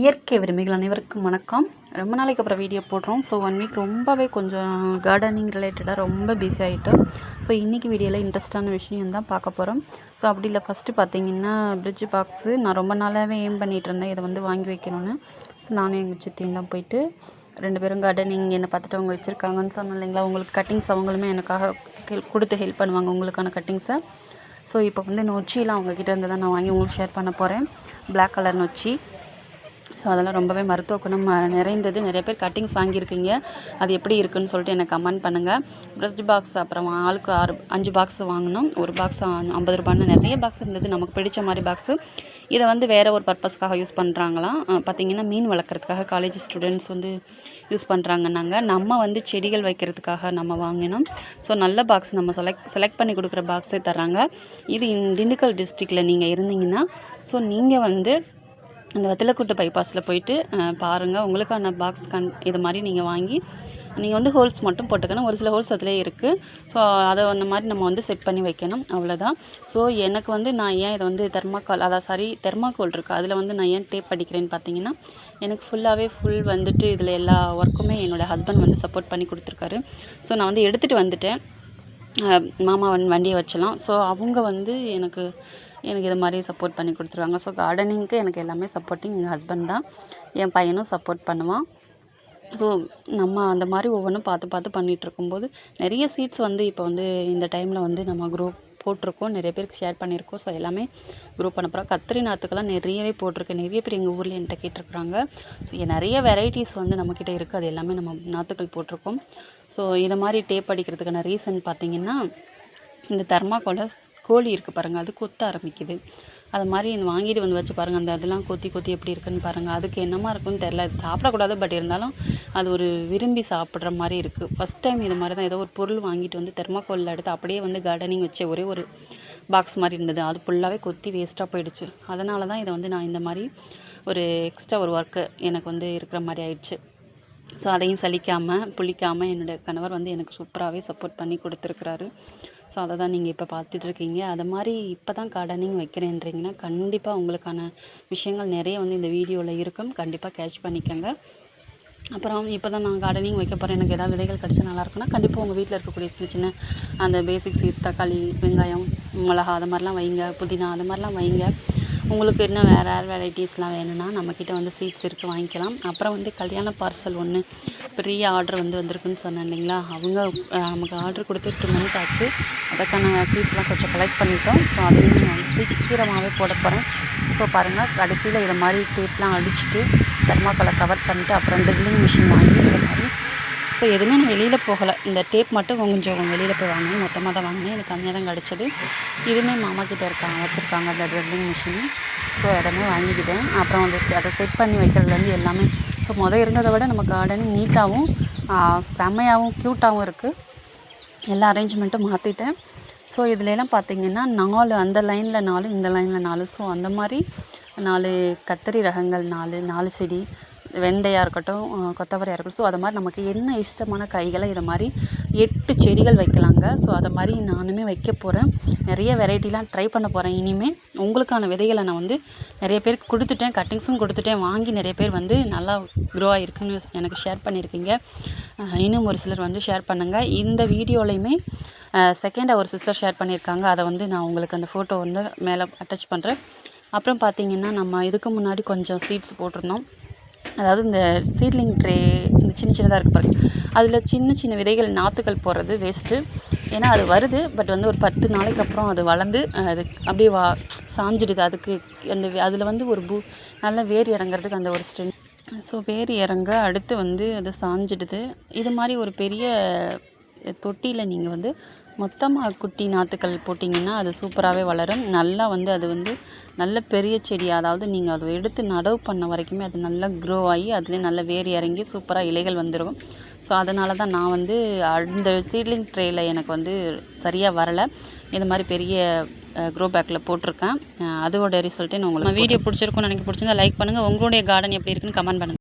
இயற்கை விரும்பிகள் அனைவருக்கும் வணக்கம். ரொம்ப நாளைக்கு அப்புறம் வீடியோ போடுறோம். ஸோ ஒன் வீக் ரொம்பவே கொஞ்சம் கார்டனிங் ரிலேட்டடாக ரொம்ப பிஸி ஆகிட்டோம் ஸோ இன்றைக்கி வீடியோவில் இன்ட்ரெஸ்டான விஷயம் தான் பார்க்க போகிறோம் ஸோ அப்படி இல்லை. ஃபஸ்ட்டு பார்த்தீங்கன்னா பிரிட்ஜ் பாக்ஸு நான் ரொம்ப நாளாகவே ஏம் பண்ணிகிட்டு இருந்தேன். இதை வந்து வாங்கி வைக்கணும்னு. ஸோ நானும் எங்கள் சித்தியும் தான் போயிட்டு ரெண்டு பேரும் கார்டனிங் என்னை பார்த்துட்டு அவங்க வச்சுருக்காங்கன்னு சொன்னேன் இல்லைங்களா? உங்களுக்கு கட்டிங்ஸ் அவங்களுமே எனக்காக ஹெல்ப் கொடுத்து ஹெல்ப் பண்ணுவாங்க உங்களுக்கான கட்டிங்ஸை ஸோ இப்போ வந்து நொச்சிலாம் அவங்கக்கிட்ட இருந்து தான் நான் வாங்கி உங்களுக்கு ஷேர் பண்ண போகிறேன் பிளாக் கலர் நொச்சி. ஸோ அதெல்லாம் ரொம்பவே மருத்துவ குணம் நிறைந்தது. நிறைய பேர் கட்டிங்ஸ் வாங்கியிருக்கீங்க. அது எப்படி இருக்குன்னு சொல்லிட்டு எனக்கு கமெண்ட் பண்ணுங்கள் ப்ரெஸ்ட் பாக்ஸ் அப்புறம் ஆளுக்கு ஆறு அஞ்சு பாக்ஸ் வாங்கினோம் ஒரு பாக்ஸ் ஐம்பது ரூபான்னு நிறைய பாக்ஸ் இருந்தது. நமக்கு பிடிச்ச மாதிரி பாக்ஸு இதை வந்து வேறு ஒரு பர்பஸ்க்காக யூஸ் பண்ணுறாங்களாம் பார்த்தீங்கன்னா மீன் வளர்க்குறதுக்காக காலேஜ் ஸ்டூடெண்ட்ஸ் வந்து யூஸ் பண்ணுறாங்கன்னாங்க நம்ம வந்து செடிகள் வைக்கிறதுக்காக நம்ம வாங்கினோம். ஸோ நல்ல பாக்ஸ் நம்ம செலக்ட் செலக்ட் பண்ணி கொடுக்குற பாக்ஸே தராங்க இது திண்டுக்கல் டிஸ்ட்ரிக்டில் நீங்கள் இருந்தீங்கன்னா ஸோ நீங்கள் வந்து அந்த வத்தலக்குட்டை பைபாஸில் போயிட்டு பாருங்கள் உங்களுக்கான பாக்ஸ் கண் இது மாதிரி நீங்கள் வாங்கி நீங்கள் வந்து ஹோல்ஸ் மட்டும் போட்டுக்கணும். ஒரு சில ஹோல்ஸ் அதிலே இருக்குது ஸோ அதை அந்த மாதிரி நம்ம வந்து செட் பண்ணி வைக்கணும். அவ்வளோதான் ஸோ எனக்கு வந்து நான் ஏன் இதை வந்து தெர்மாக்கால் அதான் சாரி தெர்மாக்கோல் இருக்குது அதில் வந்து நான் ஏன் டேப் அடிக்கிறேன்னு பார்த்தீங்கன்னா எனக்கு ஃபுல்லாகவே ஃபுல் வந்துட்டு இதில் எல்லா ஒர்க்குமே என்னோடய ஹஸ்பண்ட் வந்து சப்போர்ட் பண்ணி கொடுத்துருக்காரு. ஸோ நான் வந்து எடுத்துகிட்டு வந்துட்டேன். மாமா வண்டியை வச்சலாம் ஸோ அவங்க வந்து எனக்கு எனக்கு இது மாதிரி சப்போர்ட் பண்ணி கொடுத்துருவாங்க. ஸோ கார்டனிங்க்கு எனக்கு எல்லாமே சப்போர்ட்டிங் எங்கள் ஹஸ்பண்ட் தான். என் பையனும் சப்போர்ட் பண்ணுவான். ஸோ நம்ம அந்த மாதிரி ஒவ்வொன்றும் பார்த்து பார்த்து பண்ணிகிட்டு இருக்கும்போது நிறைய சீட்ஸ் வந்து இப்போ வந்து இந்த டைமில் வந்து நம்ம குரூப் போட்டிருக்கோம். நிறைய பேருக்கு ஷேர் பண்ணியிருக்கோம். ஸோ எல்லாமே குரூப் அனுப்புகிறோம் கத்திரி நாற்றுக்கெல்லாம் நிறையவே போட்டிருக்கேன் நிறைய பேர் எங்கள் ஊரில் என்கிட்ட கேட்டிருக்குறாங்க. ஸோ நிறைய வெரைட்டிஸ் வந்து நம்மக்கிட்ட இருக்குது அது எல்லாமே நம்ம நாற்றுக்கள் போட்டிருக்கோம். ஸோ இதை மாதிரி டேப் அடிக்கிறதுக்கான ரீசன் பார்த்தீங்கன்னா இந்த தெர்மாக்கோலை கோழி இருக்குது பாருங்கள் அது கொத்த ஆரம்பிக்குது. அது மாதிரி இந்த வாங்கிட்டு வந்து வச்சு பாருங்கள் அந்த இதெல்லாம் கொத்தி கொத்தி எப்படி இருக்குன்னு பாருங்கள் அதுக்கு என்னமா இருக்குன்னு தெரில சாப்பிடக்கூடாது பட் இருந்தாலும் அது ஒரு விரும்பி சாப்பிட்ற மாதிரி இருக்குது ஃபஸ்ட் டைம் இது மாதிரி தான் ஏதோ ஒரு பொருள் வாங்கிட்டு வந்து தெர்மாக்கோலில் எடுத்து அப்படியே வந்து கார்டனிங் வச்ச ஒரே ஒரு பாக்ஸ் மாதிரி இருந்தது. அது ஃபுல்லாகவே கொத்தி வேஸ்ட்டாக போயிடுச்சு. அதனால தான் இதை வந்து நான் இந்த மாதிரி ஒரு எக்ஸ்ட்ரா ஒரு ஒர்க்கு எனக்கு வந்து இருக்கிற மாதிரி ஆயிடுச்சு. ஸோ அதையும் சலிக்காமல் புளிக்காமல் என்னுடைய கணவர் வந்து எனக்கு சூப்பராகவே சப்போர்ட் பண்ணி கொடுத்துருக்குறாரு. ஸோ அதை தான் நீங்கள் இப்போ பார்த்துட்ருக்கீங்க. அது மாதிரி இப்போ தான் கார்டனிங் வைக்கிறேன்றீங்கன்னா கண்டிப்பாக உங்களுக்கான விஷயங்கள் நிறைய வந்து இந்த வீடியோவில் இருக்கும். கண்டிப்பாக கேட்ச் பண்ணிக்கோங்க. அப்புறம் இப்போ தான் நான் கார்டனிங் வைக்க போகிறேன் எனக்கு ஏதாவது விதைகள் கிடச்சா நல்லா இருக்கும்னா கண்டிப்பாக உங்கள் வீட்டில் இருக்கக்கூடிய சின்ன சின்ன அந்த பேசிக் சீட்ஸ் தக்காளி வெங்காயம் மிளகா அது மாதிரிலாம் வைங்க. புதினா அது மாதிரிலாம் வைங்க. உங்களுக்கு என்ன வேறு வேறு வெரைட்டிஸ்லாம் வேணும்னா நம்மக்கிட்ட வந்து சீட்ஸ் இருக்குது வாங்கிக்கலாம். அப்புறம் வந்து கல்யாண பார்சல் ஒன்று பெரிய ஆர்டர் வந்து வந்திருக்குன்னு சொன்னேன் இல்லைங்களா? அவங்க நமக்கு ஆர்டர் கொடுத்து டூ மந்த் ஆச்சு. அதுக்கான சீட்ஸ்லாம் கொஞ்சம் கலெக்ட் பண்ணிட்டோம். ஸோ அதையும் நான் சீக்கிரமாகவே போட போகிறேன் ஸோ பாருங்கள் கடைசியில் இதை மாதிரி டேப்லாம் அடிச்சுட்டு தெர்மாக்கோலை கவர் பண்ணிட்டு அப்புறம் ட்ரில்லிங் மிஷின் வாங்கி இது மாதிரி ஸோ எதுவுமே நான் வெளியில் போகலை. இந்த டேப் மட்டும் கொஞ்சம் வெளியில் போய் வாங்கினேன். மொத்தமாக தான் வாங்கினேன். எனக்கு அந்த நேரம் கிடச்சது. இதுவுமே மாமா கிட்டே இருக்காங்க. வச்சுருக்காங்க. அந்த ட்ரில்லிங் மிஷின் ஸோ இடமே வாங்கிக்கிட்டேன். அப்புறம் அந்த அதை செட் பண்ணி வைக்கிறதுலேருந்து எல்லாமே. ஸோ மொதல் இருந்ததை விட நம்ம கார்டன் நீட்டாகவும் செம்மையாகவும் க்யூட்டாகவும் இருக்குது எல்லா அரேஞ்ச்மெண்ட்டும் மாற்றிட்டேன் ஸோ இதுலலாம் பார்த்தீங்கன்னா நாலு அந்த லைனில் நாலு இந்த லைனில் நாலு. ஸோ அந்த மாதிரி நாலு கத்தரி ரகங்கள் நாலு நாலு செடி வெண்டையாக இருக்கட்டும் கொத்தவரையாக இருக்கட்டும். ஸோ அது மாதிரி நமக்கு என்ன இஷ்டமான காய்களை இதை மாதிரி எட்டு செடிகள் வைக்கலாங்க. ஸோ அதை மாதிரி நானுமே வைக்க போகிறேன் நிறைய வெரைட்டிலாம் ட்ரை பண்ண போகிறேன் இனிமேல் உங்களுக்கான விதைகளை நான் வந்து நிறைய பேருக்கு கொடுத்துட்டேன். கட்டிங்ஸும் கொடுத்துட்டேன். வாங்கி நிறைய பேர் வந்து நல்லா க்ரோ ஆகிருக்குன்னு எனக்கு ஷேர் பண்ணியிருக்கீங்க. இன்னும் ஒரு சிலர் வந்து ஷேர் பண்ணுங்கள் இந்த வீடியோலையுமே செகண்டாக ஒரு சிஸ்டர் ஷேர் பண்ணியிருக்காங்க. அதை வந்து நான் உங்களுக்கு அந்த ஃபோட்டோ வந்து மேலே அட்டாச் பண்ணுறேன் அப்புறம் பார்த்தீங்கன்னா நம்ம இதுக்கு முன்னாடி கொஞ்சம் சீட்ஸ் போட்டிருந்தோம். அதாவது இந்த சீட்லிங் ட்ரே இந்த சின்ன சின்னதாக இருக்கு பாருங்கள் அதில் சின்ன சின்ன விதைகள் நாற்றுகள் போடுறது வேஸ்ட்டு ஏன்னா அது வருது பட் வந்து ஒரு பத்து நாளைக்கு அப்புறம் அது வளர்ந்து அது அப்படியே வா சாஞ்சிடுது. அதுக்கு அந்த அதில் வந்து ஒரு பூ நல்ல வேர் இறங்குறதுக்கு அந்த ஒரு ஸ்ட்ரென்த் ஸோ வேர் இறங்க அடுத்து வந்து அது சாஞ்சிடுது. இது மாதிரி ஒரு பெரிய தொட்டியில் நீங்கள் வந்து மொத்தமாக குட்டி நாற்றுக்கள் போட்டிங்கன்னா அது சூப்பராகவே வளரும். நல்லா வந்து அது வந்து நல்ல பெரிய செடி அதாவது நீங்கள் அதை எடுத்து நடவு பண்ண வரைக்குமே அது நல்லா க்ரோ ஆகி அதுலேயே நல்ல வேர் இறங்கி சூப்பராக இலைகள் வந்துடும் ஸோ அதனால தான் நான் வந்து அந்த சீட்லிங் ட்ரேயில் எனக்கு வந்து சரியாக வரலை. இந்த மாதிரி பெரிய க்ரோ பேக்கில் போட்டிருக்கேன். அதோட ரிசல்ட்டே நான் உங்களுக்கு வீடியோ பிடிச்சிருக்கும்னு எனக்கு பிடிச்சிருந்தா லைக் பண்ணுங்கள் உங்களுடைய கார்டன் எப்படி இருக்குன்னு கமெண்ட் பண்ணுங்கள்